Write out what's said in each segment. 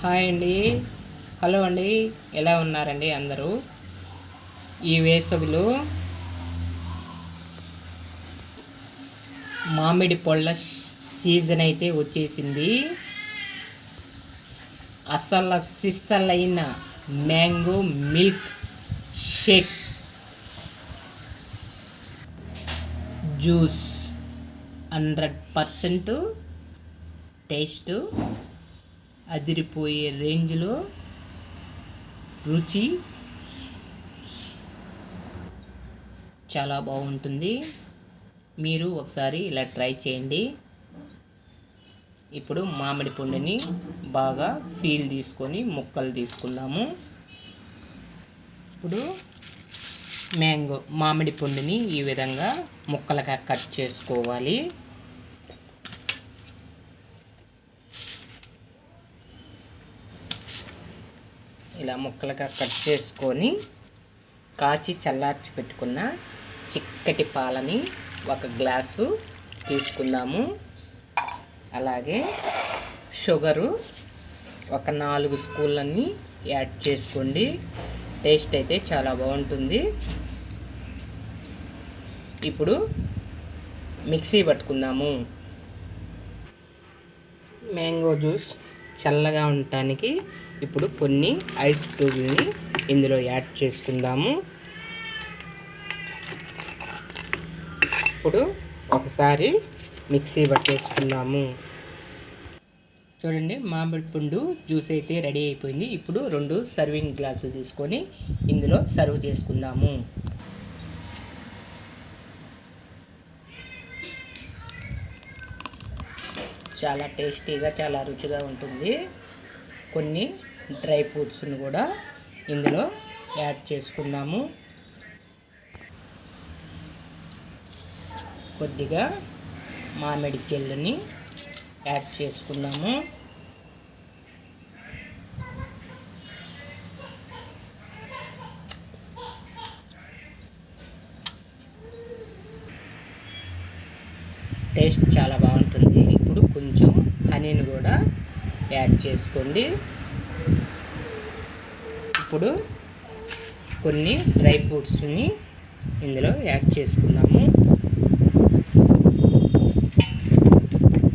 Hi అండి. Hello అండి. ఎలా ఉన్నారండి అందరూ? ఈ వేసవిలో మామిడి పళ్ళ సీజన్ అయితే వచ్చేసింది. అసలు సిస్సలైన mango milk shake juice hundred percent taste అదిరిపోయే రేంజ్లో రుచి చాలా బాగుంటుంది. మీరు ఒకసారి ఇలా ట్రై చేయండి. ఇప్పుడు మామిడి పండుని బాగా ఫీల్ తీసుకొని ముక్కలు తీసుకుందాము. ఇప్పుడు మ్యాంగో మామిడి పండుని ఈ విధంగా ముక్కలుగా కట్ చేసుకోవాలి. ఇలా ముక్కలుగా కట్ చేసుకొని కాచి చల్లార్చి పెట్టుకున్న చిక్కటి పాలని ఒక గ్లాసు తీసుకుందాము. అలాగే షుగరు ఒక నాలుగు స్పూన్లన్నీ యాడ్ చేసుకోండి. టేస్ట్ అయితే చాలా బాగుంటుంది. ఇప్పుడు మిక్సీ పట్టుకుందాము. Mango juice. చల్లగా ఉండటానికి ఇప్పుడు కొన్ని ఐస్ క్యూబ్ని ఇందులో యాడ్ చేసుకుందాము. ఇప్పుడు ఒకసారి మిక్సీ పట్టేసుకుందాము. చూడండి మామిడి పండు జ్యూస్ అయితే రెడీ అయిపోయింది. ఇప్పుడు రెండు సర్వింగ్ గ్లాసులు తీసుకొని ఇందులో సర్వ్ చేసుకుందాము. చాలా టేస్టీగా చాలా రుచిగా ఉంటుంది. కొన్ని డ్రై ఫ్రూట్స్ని కూడా ఇందులో యాడ్ చేసుకుందాము. కొద్దిగా మామిడి చెల్లుని యాడ్ చేసుకుందాము. టేస్ట్ చాలా బాగుంటుంది. ఇప్పుడు కొంచెం హనీని కూడా యాడ్ చేసుకోండి. ఇప్పుడు కొన్ని డ్రై ఫ్రూట్స్ని ఇందులో యాడ్ చేసుకుందాము.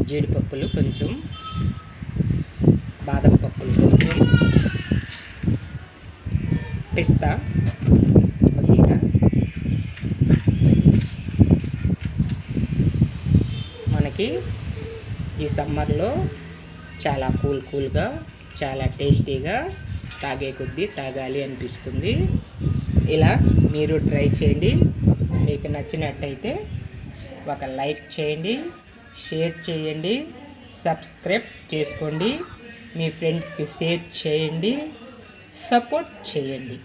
జీడిపప్పులు కొంచెం బాదం పప్పులు కొంచెం పిస్తా కొద్దిగా మనకి ఈ సమ్మర్లో చాలా కూల్ కూల్గా చాలా టేస్టీగా తాగే కొద్దీ తాగాలి అనిపిస్తుంది. ఇలా మీరు ట్రై చేయండి. మీకు నచ్చినట్టయితే ఒక లైక్ చేయండి షేర్ చేయండి సబ్స్క్రైబ్ చేసుకోండి మీ ఫ్రెండ్స్కి షేర్ చేయండి సపోర్ట్ చేయండి.